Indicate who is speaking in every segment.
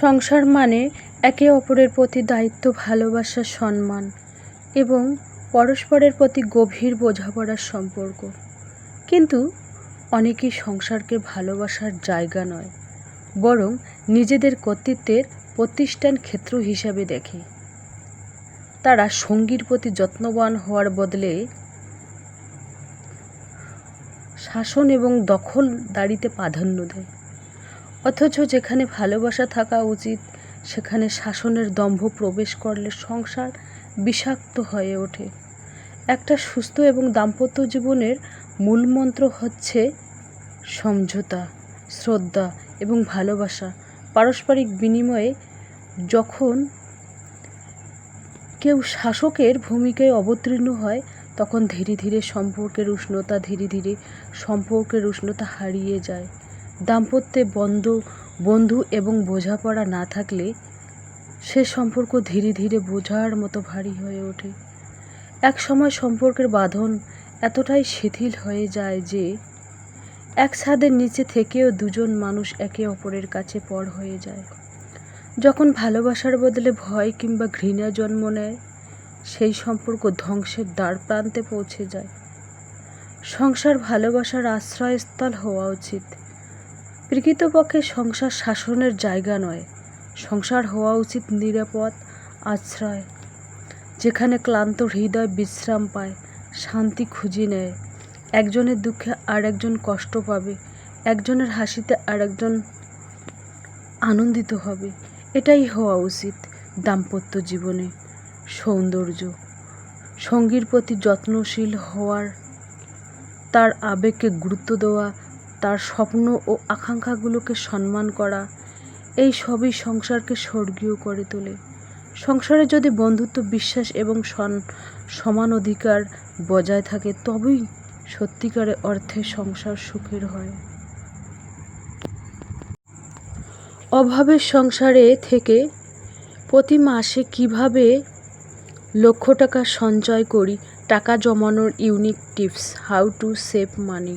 Speaker 1: সংসার মানে একে অপরের প্রতি দায়িত্ব, ভালোবাসা, সম্মান এবং পরস্পরের প্রতি গভীর বোঝাপড়ার সম্পর্ক। কিন্তু অনেকেই সংসারকে ভালোবাসার জায়গা নয়, বরং নিজেদের কর্তৃত্বের প্রতিষ্ঠান ক্ষেত্র হিসাবে দেখে। তারা সঙ্গীর প্রতি যত্নবান হওয়ার বদলে শাসন এবং দখল দখলদারিতে প্রাধান্য দেয়। অথচ যেখানে ভালোবাসা থাকা উচিত, সেখানে শাসনের দম্ভ প্রবেশ করলে সংসার বিষাক্ত হয়ে ওঠে। একটা সুস্থ এবং দাম্পত্য জীবনের মূল মন্ত্র হচ্ছে সমঝোতা, শ্রদ্ধা এবং ভালোবাসা। পারস্পরিক বিনিময়ে যখন কেউ শাসকের ভূমিকায় অবতীর্ণ হয়, তখন ধীরে ধীরে সম্পর্কের উষ্ণতা ধীরে ধীরে সম্পর্কের উষ্ণতা হারিয়ে যায়। দাম্পত্যে বন্ধু বন্ধু এবং বোঝাপড়া না থাকলে সে সম্পর্ক ধীরে ধীরে বোঝার মতো ভারী হয়ে ওঠে। এক সময় সম্পর্কের বাঁধন এতটাই শিথিল হয়ে যায় যে এক ছাদের নিচে থেকেও দুজন মানুষ একে অপরের কাছে পর হয়ে যায়। যখন ভালোবাসার বদলে ভয় কিংবা ঘৃণা জন্ম নেয়, সেই সম্পর্ক ধ্বংসের দ্বার প্রান্তে পৌঁছে যায়। সংসার ভালোবাসার আশ্রয়স্থল হওয়া উচিত। প্রকৃতপক্ষে সংসার শাসনের জায়গা নয়। সংসার হওয়া উচিত নিরাপদ, আশ্রয়, যেখানে ক্লান্ত হৃদয় বিশ্রাম পায়, শান্তি খুঁজে নেয়। একজনের দুঃখে আর একজন কষ্ট পাবে, একজনের হাসিতে আর একজন আনন্দিত হবে। এটাই হওয়া উচিত দাম্পত্য জীবনে। সৌন্দর্য, সঙ্গীর প্রতি যত্নশীল হওয়ার, তার আবেগকে গুরুত্ব দেওয়া তার স্বপ্ন ও আকাঙ্ক্ষাগুলোকে সম্মান করা, এই সবই সংসারকে স্বর্গীয় করে তোলে। সংসারে যদি বন্ধুত্ব, বিশ্বাস এবং সমান অধিকার বজায় থাকে, তবেই সত্যিকারে অর্থে সংসার সুখের হয়। অভাবের সংসারে থেকে প্রতি মাসে কীভাবে লক্ষ টাকা সঞ্চয় করি, টাকা জমানোর unique tips, how to save money.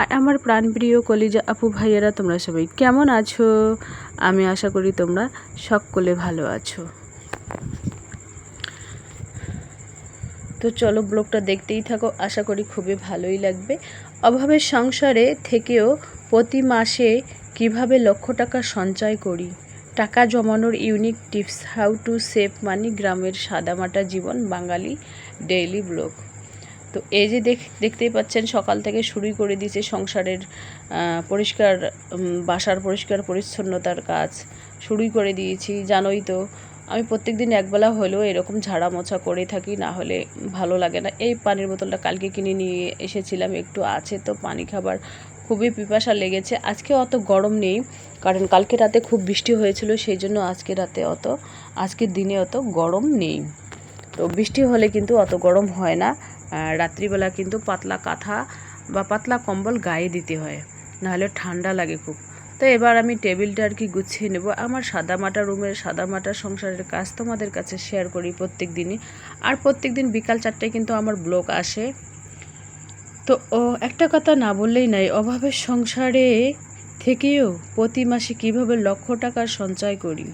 Speaker 1: আর আমার প্রাণপ্রিয় কলিজা আপু, ভাইয়েরা, তোমরা সবাই কেমন আছো? আমি আশা করি তোমরা সকলে ভালো আছো। তো চলো ব্লগটা দেখতেই থাকো, আশা করি খুবই ভালোই লাগবে। অভাবের সংসারে থেকেও প্রতি মাসে কীভাবে লক্ষ টাকা সঞ্চয় করি, টাকা জমানোর unique tips how to save money গ্রামের সাদামাটা জীবন, বাঙালি ডেইলি ব্লগ তো এই যে দেখ, দেখতেই পাচ্ছেন সকাল থেকে শুরুই করে দিয়েছে সংসারের পরিষ্কার বাসার পরিষ্কার পরিচ্ছন্নতার কাজ। শুরুই করে দিয়েছি, জানোই তো। আমি প্রত্যেক দিন একবেলা হলেও এরকম ঝাড়া মোছা করে থাকি, না হলে ভালো লাগে না। এই পানির বোতলটা কালকে কিনে নিয়ে এসেছিলাম, একটু আছে তো পানি খাবার। খুবই পিপাসা লেগেছে। আজকে অত গরম নেই, কারণ কালকে রাতে খুব বৃষ্টি হয়েছিল, সেই জন্য আজকে রাতে অত, আজকের দিনে অত গরম নেই। তো বৃষ্টি হলে কিন্তু অত গরম হয় না। রাত্রিবেলা কিন্তু পাতলা কাঁথা বা পাতলা কম্বল গায়ে দিতে হয়, নাহলে ঠান্ডা লাগে খুব। তো এবার আমি টেবিলটা আর কি গুছিয়ে নেব। আমার সাদামাটা রুমের সাদামাটা সংসারের কাজ তোমাদের কাছে শেয়ার করি প্রত্যেক দিনই আর প্রত্যেক দিন বিকাল চারটায় কিন্তু আমার ব্লগ আসে। তো, ও, একটা কথা না বললেই নাই, অভাবের সংসারে থেকেও প্রতি মাসে কীভাবে লক্ষ টাকার সঞ্চয় করি?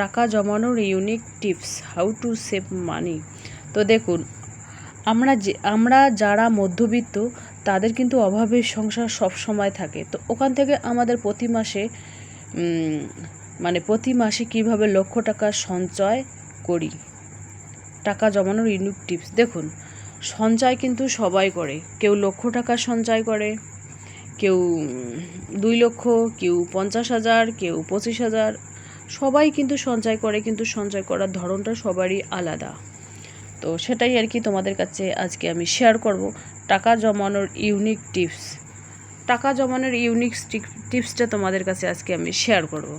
Speaker 1: টাকা জমানোর unique tips how to save money তো দেখুন, আমরা যে, আমরা যারা মধ্যবিত্ত, তাদের কিন্তু অভাবের সংসার সব সময় থাকে। তো ওখান থেকে আমাদের প্রতি মাসে মানে প্রতি মাসে কীভাবে লক্ষ টাকা সঞ্চয় করি? টাকা জমানোর ইউনিক টিপস দেখুন, সঞ্চয় কিন্তু সবাই করে। কেউ লক্ষ টাকা সঞ্চয় করে, কেউ দুই লক্ষ, কেউ পঞ্চাশ হাজার, কেউ পঁচিশ হাজার। সবাই কিন্তু সঞ্চয় করে, কিন্তু সঞ্চয় করার ধরনটা সবারই আলাদা। তো সেটাই আর কি তোমাদের কাছে আজকে আমি শেয়ার করব। টাকা জমানোর ইউনিক টিপস টাকা জমানোর ইউনিক টিপসটা তোমাদের কাছে আজকে আমি শেয়ার করব।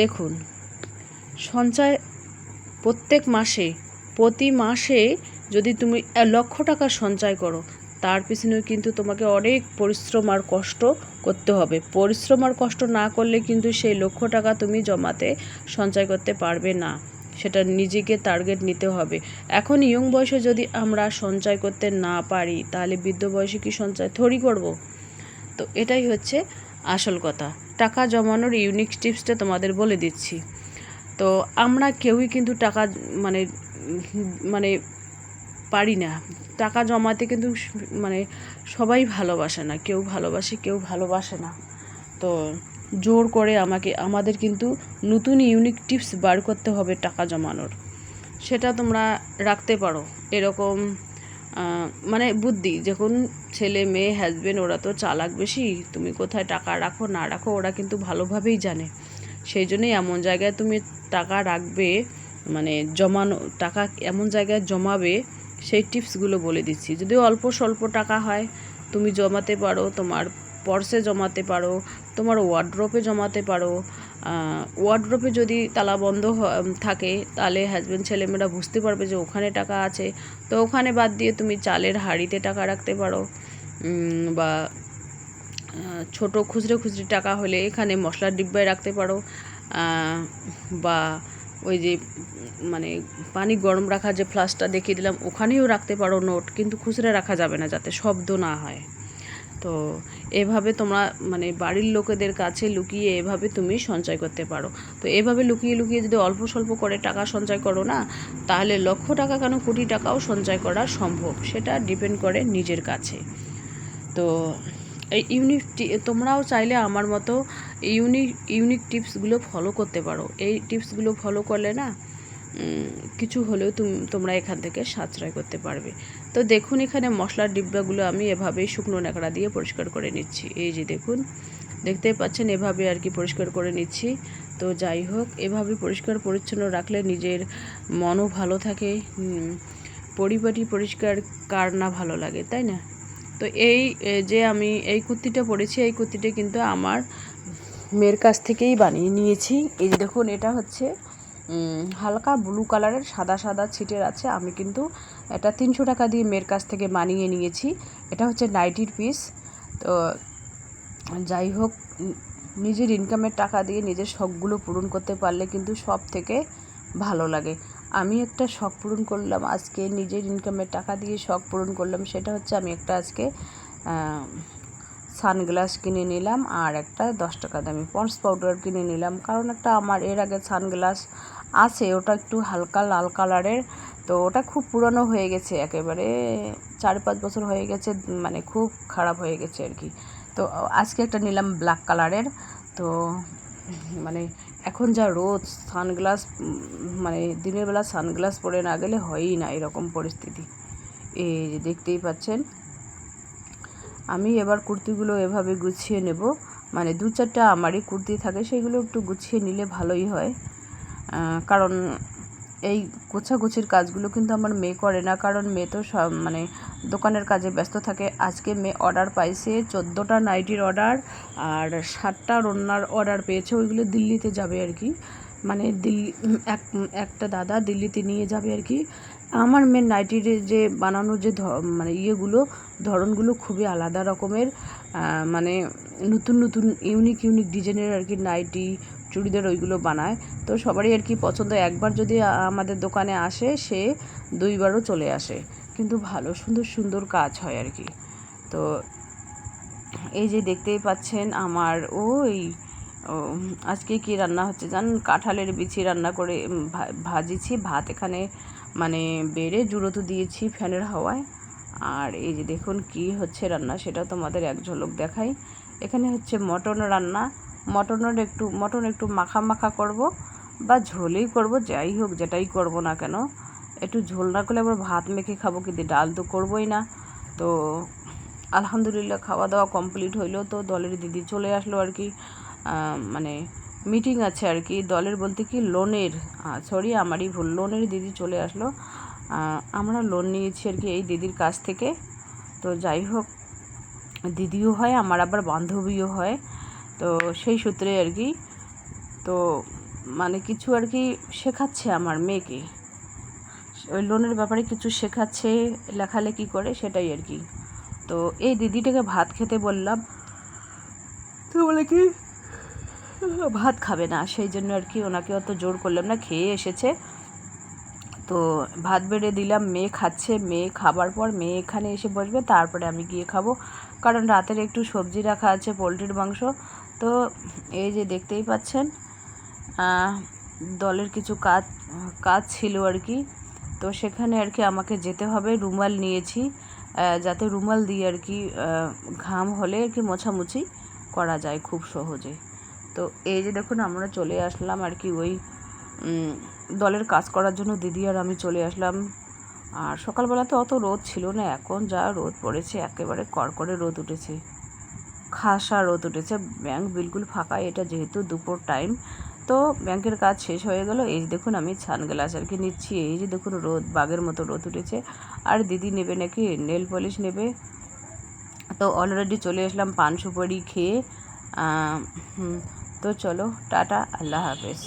Speaker 1: দেখুন, সঞ্চয় প্রত্যেক মাসে, প্রতি মাসে যদি তুমি লক্ষ টাকা সঞ্চয় করো তার পিছনেও কিন্তু তোমাকে অনেক পরিশ্রম আর কষ্ট করতে হবে। পরিশ্রম আর কষ্ট না করলে কিন্তু সেই লক্ষ টাকা তুমি জমাতে সঞ্চয় করতে পারবে না। সেটা নিজেকে টার্গেট নিতে হবে। এখন ইয়ং বয়সে যদি আমরা সঞ্চয় করতে না পারি, তাহলে বৃদ্ধ বয়সে কি সঞ্চয় থরি করব? তো এটাই হচ্ছে আসল কথা। টাকা জমানোর ইউনিক টিপসটা তোমাদের বলে দিচ্ছি। তো আমরা কেউই কিন্তু টাকা মানে মানে পারি না। টাকা জমাতে কিন্তু মানে সবাই ভালোবাসে না, কেউ ভালোবাসে কেউ ভালোবাসে না। তো জোর করে আমাকে, আমাদের কিন্তু নতুন ইউনিক টিপস বার করতে হবে টাকা জমানোর। সেটা তোমরা রাখতে পারো। এরকম মানে বুদ্ধি, যখন ছেলে, মেয়ে হাজবেন্ড ওরা তো চালাক বেশি, তুমি কোথায় টাকা রাখো, না রাখো, ওরা কিন্তু ভালোভাবেই জানে। সেই জন্যই এমন জায়গায় তুমি টাকা রাখবে মানে জমানো, টাকা এমন জায়গায় জমাবে সেই টিপসগুলো বলে দিচ্ছি। যদি অল্প স্বল্প টাকা হয়, তুমি জমাতে পারো, তোমার পর্সে জমাতে পারো, তোমার ওয়ার্ড্রপে জমাতে পারো ওয়ার্ড্রপে যদি তালা বন্ধ থাকে, তাহলে হাজব্যান্ড ছেলেমেয়েরা বুঝতে পারবে যে ওখানে টাকা আছে। তো ওখানে বাদ দিয়ে তুমি চালের হাঁড়িতে টাকা রাখতে পারো বা ছোট খুচরো খুচরি টাকা হলে এখানে মশলার ডিব্বায় রাখতে পারো বা ওই যে মানে পানি গরম রাখার যে ফ্লাস্কটা দেখিয়ে দিলাম, ওখানেও রাখতে পারো নোট, কিন্তু খুচরা রাখা যাবে না যাতে শব্দ না হয়। তো এভাবে তোমরা মানে বাড়ির লোকেদের কাছে লুকিয়ে এভাবে তুমি সঞ্চয় করতে পারো। তো এভাবে লুকিয়ে লুকিয়ে যদি অল্প স্বল্প করে টাকা সঞ্চয় করো না, তাহলে লক্ষ টাকা কেন কোটি টাকাও সঞ্চয় করা সম্ভব? সেটা ডিপেন্ড করে নিজের কাছে। তো এই ইউনিক তোমরাও চাইলে আমার মতো ইউনিক ইউনিক টিপসগুলো ফলো করতে পারো। এই টিপসগুলো ফলো করলে না কিছু হলেও তুমি, তোমরা এখান থেকে সাশ্রয় করতে পারবে। তো দেখুন এখানে মশলার ডিব্বাগুলো আমি এভাবেই শুকনো ন্যাকড়া দিয়ে পরিষ্কার করে নিচ্ছি। এই যে দেখুন, দেখতেই পাচ্ছেন এভাবে আর কি পরিষ্কার করে নিচ্ছি। তো যাই হোক, এভাবে পরিষ্কার পরিচ্ছন্ন রাখলে নিজের মনও ভালো থাকে পরিপাটি পরিষ্কার, কার না ভালো লাগে, তাই না? তো এই যে আমি এই কুর্তিটা পরেছি, এই কুর্তিটা কিন্তু আমার মেয়ের কাছ থেকেই বানিয়ে নিয়েছি। এই দেখুন, এটা হচ্ছে হালকা ব্লু কালারের সাদা সাদা ছিটের আছে। আমি কিন্তু এটা তিনশো টাকা দিয়ে মেয়ের কাছ থেকে বানিয়ে নিয়েছি। এটা হচ্ছে নাইটির পিস তো যাই হোক, নিজের ইনকামের টাকা দিয়ে নিজের শখগুলো পূরণ করতে পারলে কিন্তু সব থেকে ভালো লাগে। আমি একটা শখ পূরণ করলাম। আজকে নিজের ইনকামের টাকা দিয়ে শখ পূরণ করলাম। সেটা হচ্ছে আমি একটা আজকে সানগ্লাস কিনে নিলাম আর একটা দশ টাকা দামি পন্স পাউডার কিনে নিলাম। কারণ একটা আমার এর আগে সানগ্লাস আছে, ওটা একটু হালকা লাল কালারের তো ওটা খুব পুরনো হয়ে গেছে একেবারে, চার পাঁচ বছর হয়ে গেছে মানে খুব খারাপ হয়ে গেছে আর কি। তো আজকে একটা নিলাম ব্ল্যাক কালারের তো মানে এখন যা রোদ, সানগ্লাস মানে দিনের বেলা সানগ্লাস পরে না গেলে হয়ই না এরকম পরিস্থিতি। এই যে দেখতেই পাচ্ছেন, আমি এবার কুর্তিগুলো এভাবে গুছিয়ে নেব। মানে দু চারটা আমারই কুর্তি থাকে, সেগুলো একটু গুছিয়ে নিলে ভালোই হয়। কারণ এই গোছাগুছির কাজগুলো কিন্তু আমার মেয়ে করে না, কারণ মেয়ে তো সব মানে দোকানের কাজে ব্যস্ত থাকে। আজকে মেয়ে অর্ডার পাইছে চোদ্দোটা নাইটির অর্ডার আর সাতটা রন্নার অর্ডার পেয়েছে, ওইগুলো দিল্লিতে যাবে আর কি। মানে দিল্লি এক, একটা দাদা দিল্লিতে নিয়ে যাবে আর কি। আমার মেয়ের নাইটির যে বানানোর যে মানে ইয়েগুলো, ধরনগুলো খুবই আলাদা রকমের। মানে নতুন নতুন ইউনিক ইউনিক ডিজাইনের আর কি নাইটি চুড়িদার ওইগুলো বানায়। তো সবারই আর কি পছন্দ। একবার যদি আমাদের দোকানে আসে, সে দুইবারও চলে আসে। কিন্তু ভালো, সুন্দর সুন্দর কাজ হয় আর কি। তো এই যে দেখতেই পাচ্ছেন আমার ওই আজকে কি রান্না হচ্ছে জানেন কাঁঠালের বিচি রান্না করে ভাজিছি। ভাত এখানে মানে বেড়ে জুড়োতো দিয়েছি ফ্যানের হাওয়ায়। আর এই যে দেখুন কি হচ্ছে রান্না সেটা তোমাদের এক ঝলক দেখাই। এখানে হচ্ছে মটন রান্না। মটনের একটু, মটন একটু মাখা মাখা করব বা ঝোলেই করব, যাই হোক যেটাই করব না কেন। একটু ঝোল না করলে আবার ভাত মেখে খাব, কিন্তু ডাল তো করবোই না। তো আলহামদুলিল্লাহ খাওয়া দাওয়া কমপ্লিট হইল, তো দলের দিদি চলে আসলো আর কি। মানে মিটিং আছে আর কি, দলের বলতে কি লোনের সরি আমারই ভুল, লোনের দিদি চলে আসলো। আমরা লোন নিয়েছি আর কি এই দিদির কাছ থেকে। তো যাই হোক, দিদিও হয়, আমার আবার বান্ধবীও হয়। তো সেই সূত্রে আর কি, তো মানে কিছু আর কি শেখাচ্ছে আমার মেয়েকে। ওই লোনের ব্যাপারে কিছু শেখাচ্ছে, লেখালেখি করে সেটাই আর কি। তো এই দিদিটাকে ভাত খেতে বললাম। তো বলে কি, ভাত খাবে না, সেই জন্য আর কি ওনাকে অত জোর করলাম না, খেয়ে এসেছে। তো ভাত বেড়ে দিলাম, মেয়ে খাচ্ছে, মেয়ে খাবার পর মেয়ে এখানে এসে বসবে, তারপরে আমি গিয়ে খাব। কারণ রাতের একটু সবজি রাখা আছে, পোলট্রির মাংস তো এই যে দেখতেই পাচ্ছেন দলের কিছু কাজ কাজ ছিল আর কি। তো সেখানে আর কি আমাকে যেতে হবে, রুমাল নিয়েছি যাতে রুমাল দিয়ে আর কি ঘাম হলে আর কি মোছামুছি করা যায় খুব সহজে। তো এই যে দেখুন, আমরা চলে আসলাম আর কি ওই দলের কাজ করার জন্য দিদি আর আমি চলে আসলাম। আর সকালবেলা তো অত রোদ ছিল না, এখন যা রোদ পড়েছে, একেবারে কড়কড়ে রোদ উঠেছে। খাসা রোদ উঠেছে। ব্যাংক বিলকুল ফাঁকা, এটা যেহেতু দুপুর টাইম। তো ব্যাংকের কাজ শেষ হয়ে গেল। এই যে দেখুন, আমি ছান গ্লাস আর কি নিচ্ছি। এই যে দেখুন, রোদ, বাঘের মতো রোদ উঠেছে। আর দিদি নেবে নাকি? নেল পলিশ নেবে। তো অলরেডি চলে আসলাম পান সুপারি খেয়ে। তো চলো, টাটা, আল্লাহ হাফেজ।